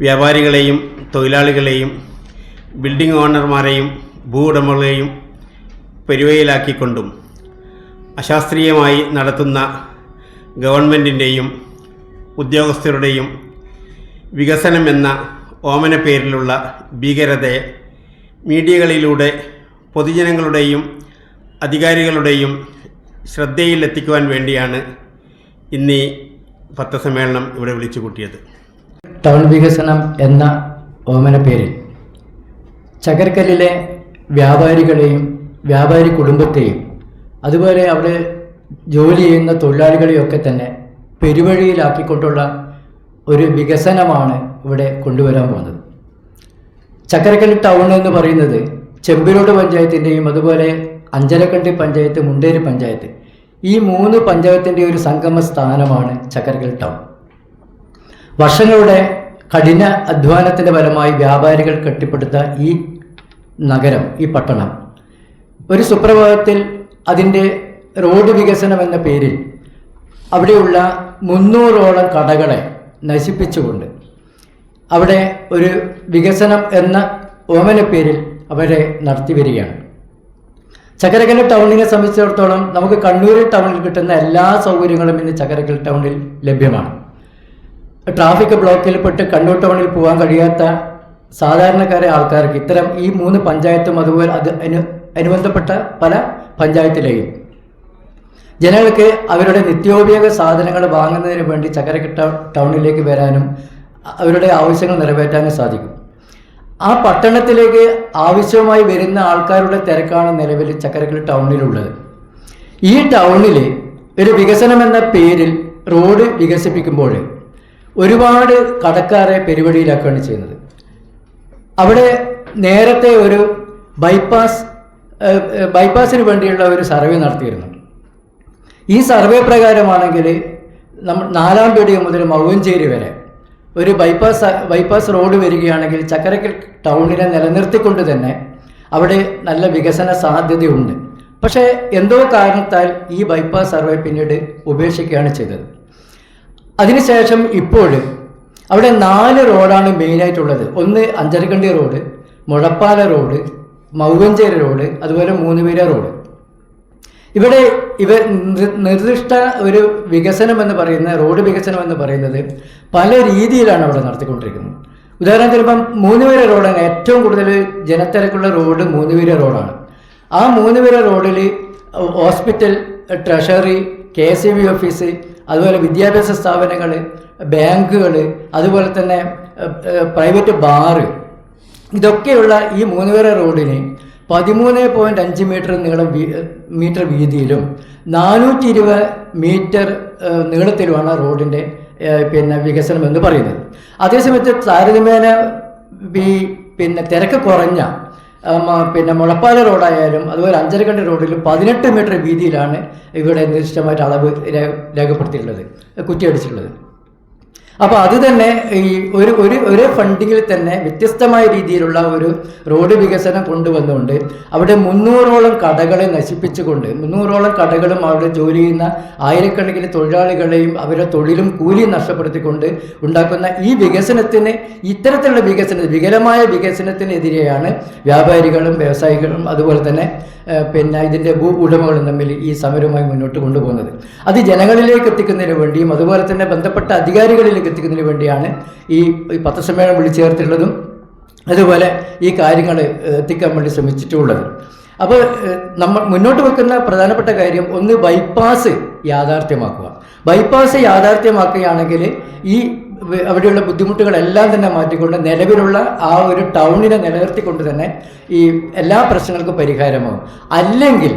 വ്യാപാരികളെയും തൊഴിലാളികളെയും ബിൽഡിംഗ് ഓണർമാരെയും ഭൂ ഉടമകളെയും പെരുവയിലാക്കിക്കൊണ്ടും അശാസ്ത്രീയമായി നടത്തുന്ന ഗവൺമെന്റിന്റെയും ഉദ്യോഗസ്ഥരുടെയും വികസനം എന്ന ഓമന പേരിലുള്ള ഭീകരതയെ മീഡിയകളിലൂടെ പൊതുജനങ്ങളുടെയും അധികാരികളുടെയും ശ്രദ്ധയിലെത്തിക്കുവാൻ വേണ്ടിയാണ് ഇന്ന് പത്രസമ്മേളനം ഇവിടെ വിളിച്ചു കൂട്ടിയത് ടൗൺ വികസനം എന്ന ഓമന പേരിൽ. ചകർക്കല്ലിലെ വ്യാപാരികളെയും വ്യാപാരി കുടുംബത്തെയും അതുപോലെ അവിടെ ജോലി ചെയ്യുന്ന തൊഴിലാളികളെയൊക്കെ തന്നെ പെരുവഴിയിലാക്കിക്കൊണ്ടുള്ള ഒരു വികസനമാണ് ഇവിടെ കൊണ്ടുവരാൻ പോകുന്നത്. ചക്കരക്കല്ല് ടൗൺ എന്ന് പറയുന്നത് ചെമ്പിലോട് പഞ്ചായത്തിന്റെയും അതുപോലെ അഞ്ചലക്കണ്ടി പഞ്ചായത്ത് മുണ്ടേരി പഞ്ചായത്ത് ഈ മൂന്ന് പഞ്ചായത്തിന്റെ ഒരു സംഗമ സ്ഥാനമാണ് ചക്കരക്കൽ ടൗൺ. വർഷങ്ങളുടെ കഠിന അധ്വാനത്തിന്റെ ഫലമായി വ്യാപാരികൾ കെട്ടിപ്പടുത്ത ഈ നഗരം ഈ പട്ടണം ഒരു സുപ്രഭാതത്തിൽ അതിന്റെ റോഡ് വികസനം എന്ന പേരിൽ അവിടെയുള്ള മുന്നൂറോളം കടകളെ നശിപ്പിച്ചുകൊണ്ട് അവിടെ ഒരു വികസനം എന്ന ഓമന പേരിൽ അവരെ നടത്തി വരികയാണ് ചക്കരക്കൽ ടൗണിനെ സംബന്ധിച്ചിടത്തോളം നമുക്ക് കണ്ണൂർ ടൗണിൽ കിട്ടുന്ന എല്ലാ സൗകര്യങ്ങളും ഇന്ന് ചക്കരക്കൽ ടൗണിൽ ലഭ്യമാണ്. ട്രാഫിക് ബ്ലോക്കിൽ പെട്ട് കണ്ണൂർ ടൗണിൽ പോകാൻ കഴിയാത്ത സാധാരണക്കാരെ ആൾക്കാർക്ക് ഇത്തരം ഈ മൂന്ന് പഞ്ചായത്തും അതുപോലെ അത് അനു അനുബന്ധപ്പെട്ട പല പഞ്ചായത്തിലെയും. ജനങ്ങൾക്ക് അവരുടെ നിത്യോപയോഗ സാധനങ്ങൾ വാങ്ങുന്നതിന് വേണ്ടി ചക്കരക്കട്ട ടൗണിലേക്ക് വരാനും അവരുടെ ആവശ്യങ്ങൾ നിറവേറ്റാനും സാധിക്കും. ആ പട്ടണത്തിലേക്ക് ആവശ്യമായി വരുന്ന ആൾക്കാരുടെ തിരക്കാണ് നിലവിൽ ചക്കരക്കൽ ടൗണിലുള്ളത്. ഈ ടൗണിൽ ഒരു വികസനം എന്ന പേരിൽ റോഡ് വികസിപ്പിക്കുമ്പോൾ ഒരുപാട് കടക്കാരെ പെരുവഴിയിലാക്കുകയാണ് ചെയ്യുന്നത്. അവിടെ നേരത്തെ ഒരു ബൈപ്പാസ് ബൈപ്പാസിന് വേണ്ടിയുള്ള ഒരു സർവേ നടത്തിയിരുന്നു. ഈ സർവേ പ്രകാരമാണെങ്കിൽ നമ്മൾ നാലാം പീടിക മുതൽ മൗവഞ്ചേരി വരെ ഒരു ബൈപ്പാസ് ബൈപ്പാസ് റോഡ് വരികയാണെങ്കിൽ ചക്കരക്കൽ ടൗണിനെ നിലനിർത്തിക്കൊണ്ട് തന്നെ അവിടെ നല്ല വികസന സാധ്യതയുണ്ട്. പക്ഷേ എന്തോ കാരണത്താൽ ഈ ബൈപ്പാസ് സർവേ പിന്നീട് ഉപേക്ഷിക്കുകയാണ് ചെയ്തത്. അതിനുശേഷം ഇപ്പോൾ അവിടെ നാല് റോഡാണ് മെയിനായിട്ടുള്ളത്. ഒന്ന് Anjarakandy road Muzhappala road Mouvanchera road അതുപോലെ മൂന്നുപേര റോഡ്. ഇവിടെ ഇവ നിർദ്ദിഷ്ട ഒരു വികസനം എന്ന് പറയുന്ന റോഡ് വികസനം എന്ന് പറയുന്നത് പല രീതിയിലാണ് അവിടെ നടത്തിക്കൊണ്ടിരിക്കുന്നത്. ഉദാഹരണത്തിന് ഇപ്പം മൂന്നുപേര റോഡാണ് ഏറ്റവും കൂടുതൽ ജനത്തിരക്കുള്ള റോഡ് മൂന്നുപേര റോഡാണ്. ആ മൂന്നുപേര റോഡിൽ hospital treasury K S B office അതുപോലെ വിദ്യാഭ്യാസ സ്ഥാപനങ്ങൾ ബാങ്കുകൾ അതുപോലെ തന്നെ പ്രൈവറ്റ് ബാറ് ഇതൊക്കെയുള്ള ഈ മൂന്നുപേര റോഡിന് പതിമൂന്ന് പോയിന്റ് അഞ്ച് മീറ്റർ നീളം മീറ്റർ വീതിയിലും നാനൂറ്റി ഇരുപത് മീറ്റർ നീളത്തിലുമാണ് റോഡിന്റെ പിന്നെ വികസനം എന്ന് പറയുന്നത്. അതേസമയത്ത് താരതമ്യേന ഈ പിന്നെ തിരക്ക് കുറഞ്ഞ പിന്നെ മുളപ്പാല റോഡായാലും അതുപോലെ അഞ്ചരക്കണ്ടി റോഡിലും പതിനെട്ട് മീറ്റർ വീതിയിലാണ് ഇവിടെ നിർദ്ദിഷ്ടമായിട്ട് അളവ് രേഖപ്പെടുത്തിയിട്ടുള്ളത് കുറ്റിയടിച്ചിട്ടുള്ളത്. അപ്പോൾ അത് തന്നെ ഈ ഒരു ഒരു ഒരേ ഫണ്ടിങ്ങിൽ തന്നെ വ്യത്യസ്തമായ രീതിയിലുള്ള ഒരു റോഡ് വികസനം കൊണ്ടുവന്നുകൊണ്ട് അവിടെ മുന്നൂറോളം കടകളെ നശിപ്പിച്ചുകൊണ്ട് മുന്നൂറോളം കടകളും അവിടെ ജോലി ചെയ്യുന്ന ആയിരക്കണക്കിന് തൊഴിലാളികളെയും അവരുടെ തൊഴിലും കൂലിയും നഷ്ടപ്പെടുത്തിക്കൊണ്ട് ഉണ്ടാക്കുന്ന ഈ വികസനത്തിന് ഇത്തരത്തിലുള്ള വികസന വികലമായ വികസനത്തിനെതിരെയാണ് വ്യാപാരികളും വ്യവസായികളും അതുപോലെ തന്നെ പിന്നെ ഇതിന്റെ ഭൂ ഉടമകളും തമ്മിൽ ഈ സമരവുമായി മുന്നോട്ട് കൊണ്ടുപോകുന്നത്. അത് ജനങ്ങളിലേക്ക് എത്തിക്കുന്നതിന് വേണ്ടിയും അതുപോലെ തന്നെ ബന്ധപ്പെട്ട അധികാരികളിലേക്ക് എത്തിക്കുന്നതിന് വേണ്ടിയാണ് ഈ പത്രസമ്മേളനം വിളിച്ചു ചേർത്തിട്ടുള്ളതും അതുപോലെ ഈ കാര്യങ്ങൾ എത്തിക്കാൻ വേണ്ടി ശ്രമിച്ചിട്ടുള്ളത്. അപ്പോൾ നമ്മൾ മുന്നോട്ട് വെക്കുന്ന പ്രധാനപ്പെട്ട കാര്യം ഒന്ന് ബൈപ്പാസ് യാഥാർത്ഥ്യമാക്കുക. ബൈപ്പാസ് യാഥാർത്ഥ്യമാക്കുകയാണെങ്കിൽ ഈ അവിടെയുള്ള ബുദ്ധിമുട്ടുകളെല്ലാം തന്നെ മാറ്റിക്കൊണ്ട് നിലവിലുള്ള ആ ഒരു ടൗണിനെ നിലനിർത്തിക്കൊണ്ട് തന്നെ ഈ എല്ലാ പ്രശ്നങ്ങൾക്കും പരിഹാരമാകും അല്ലെങ്കിൽ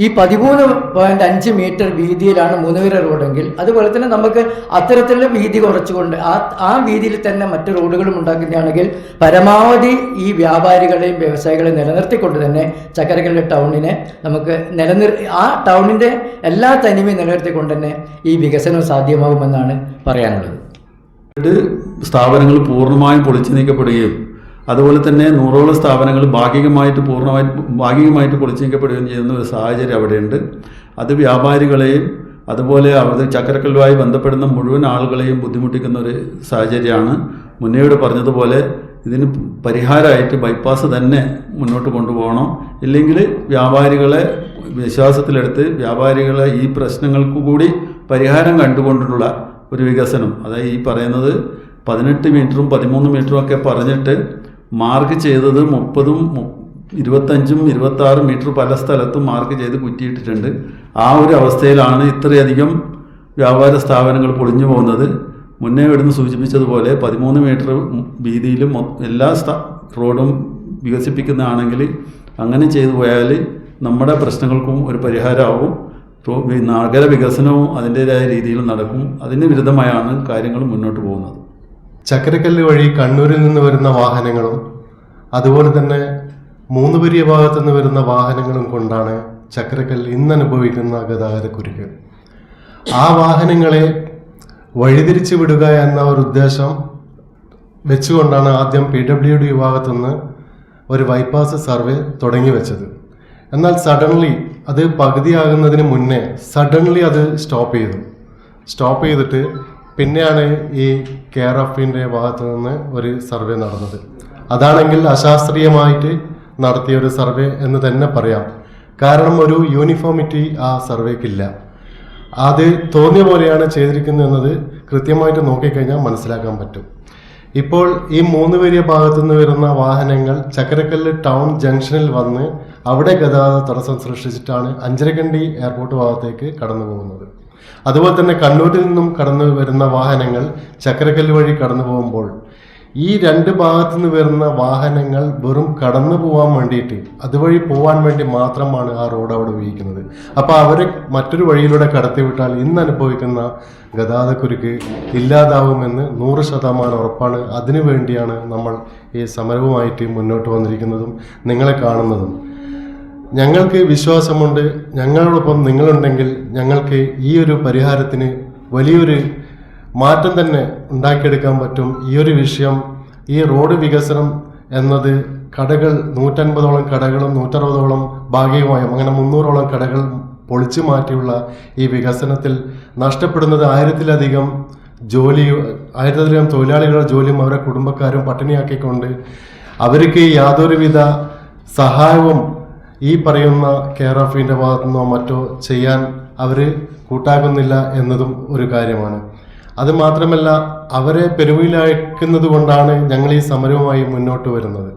ഈ പതിമൂന്ന് പോയിന്റ് അഞ്ച് മീറ്റർ വീതിയിലാണ് മൂന്നുപേര റോഡെങ്കിൽ അതുപോലെ തന്നെ നമുക്ക് അത്തരത്തിലുള്ള വീതി കുറച്ചുകൊണ്ട് ആ ആ വീതിയിൽ തന്നെ മറ്റു റോഡുകളും ഉണ്ടാക്കുകയാണെങ്കിൽ പരമാവധി ഈ വ്യാപാരികളെയും വ്യവസായികളെയും നിലനിർത്തിക്കൊണ്ട് തന്നെ ചക്കരക്കല്ല് ടൗണിനെ നമുക്ക് നിലനിർ ആ ടൗണിന്റെ എല്ലാ തനിമയും നിലനിർത്തിക്കൊണ്ട് തന്നെ ഈ വികസനം സാധ്യമാകുമെന്നാണ് പറയാനുള്ളത്. സ്ഥാപനങ്ങൾ പൂർണമായും പൊളിച്ചു നീക്കപ്പെടുകയും അതുപോലെ തന്നെ നൂറോളം സ്ഥാപനങ്ങൾ ഭാഗികമായിട്ട് പൂർണമായിട്ട് ഭാഗികമായിട്ട് പൊളിച്ചീക്കപ്പെടുകയും ചെയ്യുന്ന ഒരു സാഹചര്യം അവിടെയുണ്ട്. അത് വ്യാപാരികളെയും അതുപോലെ അവർ ചക്കരക്കല്ലുമായി ബന്ധപ്പെടുന്ന മുഴുവൻ ആളുകളെയും ബുദ്ധിമുട്ടിക്കുന്ന ഒരു സാഹചര്യമാണ്. മുന്നേ ഇവിടെ പറഞ്ഞതുപോലെ ഇതിന് പരിഹാരമായിട്ട് ബൈപ്പാസ് തന്നെ മുന്നോട്ട് കൊണ്ടുപോകണം. ഇല്ലെങ്കിൽ വ്യാപാരികളെ വിശ്വാസത്തിലെടുത്ത് വ്യാപാരികളെ ഈ പ്രശ്നങ്ങൾക്ക് കൂടി പരിഹാരം കണ്ടുകൊണ്ടുള്ള ഒരു വികസനം. അതായത് ഈ പറയുന്നത് പതിനെട്ട് മീറ്ററും പതിമൂന്ന് മീറ്ററും ഒക്കെ പറഞ്ഞിട്ട് മാർക്ക് ചെയ്തത് മുപ്പതും ഇരുപത്തഞ്ചും ഇരുപത്താറും മീറ്റർ പല സ്ഥലത്തും മാർക്ക് ചെയ്ത് കുറ്റിയിട്ടിട്ടുണ്ട്. ആ ഒരു അവസ്ഥയിലാണ് ഇത്രയധികം വ്യാപാര സ്ഥാപനങ്ങൾ പൊളിഞ്ഞു പോകുന്നത്. മുന്നേ ഇവിടുന്ന് സൂചിപ്പിച്ചതുപോലെ പതിമൂന്ന് മീറ്റർ വീതിയിലും എല്ലാ റോഡും വികസിപ്പിക്കുന്നതാണെങ്കിൽ അങ്ങനെ ചെയ്തു പോയാൽ നമ്മുടെ പ്രശ്നങ്ങൾക്കും ഒരു പരിഹാരമാവും. നഗര വികസനവും അതിന്റേതായ രീതിയിൽ നടക്കും. അതിന് വിരുദ്ധമായാണ് കാര്യങ്ങൾ മുന്നോട്ട് പോകുന്നത്. ചക്കരക്കല്ല് വഴി കണ്ണൂരിൽ നിന്ന് വരുന്ന വാഹനങ്ങളും അതുപോലെ തന്നെ മൂന്ന് ഭാഗത്ത് ഭാഗത്തു നിന്ന് വരുന്ന വാഹനങ്ങളും കൊണ്ടാണ് ചക്കരക്കല്ല് ഇന്ന് അനുഭവിക്കുന്ന ഗതാഗതക്കുരുക്ക്. ആ വാഹനങ്ങളെ വഴിതിരിച്ചു വിടുക എന്ന ഒരു ഉദ്ദേശം വെച്ചുകൊണ്ടാണ് ആദ്യം പി ഡബ്ല്യു ഡി വിഭാഗത്തുനിന്ന് ഒരു ബൈപ്പാസ് സർവേ തുടങ്ങി വെച്ചത്. എന്നാൽ സഡൻലി അത് പകുതിയാകുന്നതിന് മുന്നേ സഡൻലി അത് സ്റ്റോപ്പ് ചെയ്തു. സ്റ്റോപ്പ് ചെയ്തിട്ട് പിന്നെയാണ് ഈ കെയർ ഓഫിന്റെ ഭാഗത്തു നിന്ന് ഒരു സർവേ നടന്നത്. അതാണെങ്കിൽ അശാസ്ത്രീയമായിട്ട് നടത്തിയ ഒരു സർവേ എന്ന് തന്നെ പറയാം. കാരണം ഒരു യൂണിഫോമിറ്റി ആ സർവേക്കില്ല. അത് തോന്നിയ പോലെയാണ് ചെയ്തിരിക്കുന്നത് എന്നത് കൃത്യമായിട്ട് നോക്കിക്കഴിഞ്ഞാൽ മനസ്സിലാക്കാൻ പറ്റും. ഇപ്പോൾ ഈ മൂന്ന് വലിയ ഭാഗത്തു നിന്ന് വരുന്ന വാഹനങ്ങൾ ചക്കരക്കല്ല് ടൗൺ ജംഗ്ഷനിൽ വന്ന് അവിടെ ഗതാഗത തടസ്സം സൃഷ്ടിച്ചിട്ടാണ് അഞ്ചരക്കണ്ടി എയർപോർട്ട് ഭാഗത്തേക്ക് കടന്നു പോകുന്നത് അതുപോലെ തന്നെ കണ്ണൂരിൽ നിന്നും കടന്നു വരുന്ന വാഹനങ്ങൾ ചക്കരക്കല്ല് വഴി കടന്നു പോകുമ്പോൾ ഈ രണ്ട് ഭാഗത്തു നിന്ന് വരുന്ന വാഹനങ്ങൾ വെറും കടന്നു പോകാൻ വേണ്ടിയിട്ട് അതുവഴി പോകാൻ വേണ്ടി മാത്രമാണ് ആ റോഡ് അവിടെ ഉപയോഗിക്കുന്നത്. അപ്പോൾ അവരെ മറ്റൊരു വഴിയിലൂടെ കടത്തിവിട്ടാൽ ഇന്ന് അനുഭവിക്കുന്ന ഗതാഗതക്കുരുക്ക് ഇല്ലാതാവുമെന്ന് നൂറ് ശതമാനം ഉറപ്പാണ്. അതിനു വേണ്ടിയാണ് നമ്മൾ ഈ സമരവുമായിട്ട് മുന്നോട്ട് വന്നിരിക്കുന്നതും നിങ്ങളെ കാണുന്നതും. ഞങ്ങൾക്ക് വിശ്വാസമുണ്ട് ഞങ്ങളോടൊപ്പം നിങ്ങളുണ്ടെങ്കിൽ ഞങ്ങൾക്ക് ഈ ഒരു പരിഹാരത്തിന് വലിയൊരു മാറ്റം തന്നെ ഉണ്ടാക്കിയെടുക്കാൻ പറ്റും. ഈ ഒരു വിഷയം ഈ റോഡ് വികസനം എന്നത് കടകൾ നൂറ്റൻപതോളം കടകളും നൂറ്ററുപതോളം ഭാഗികമായും അങ്ങനെ മുന്നൂറോളം കടകൾ പൊളിച്ചു മാറ്റിയുള്ള ഈ വികസനത്തിൽ നഷ്ടപ്പെടുന്നത് ആയിരത്തിലധികം ജോലി ആയിരത്തിലധികം തൊഴിലാളികളുടെ ജോലിയും അവരുടെ കുടുംബക്കാരും പട്ടിണിയാക്കിക്കൊണ്ട് അവർക്ക് യാതൊരുവിധ സഹായവും ഈ പറയുന്ന കെയർ ഓഫിന്റെ ഭാഗത്തു നിന്നോ മറ്റോ ചെയ്യാൻ അവർ കൂട്ടാക്കുന്നില്ല എന്നതും ഒരു കാര്യമാണ്. അത് മാത്രമല്ല അവരെ പെരുവിലയക്കുന്നത് കൊണ്ടാണ് ഞങ്ങൾ ഈ സമരവുമായി മുന്നോട്ട് വരുന്നത്.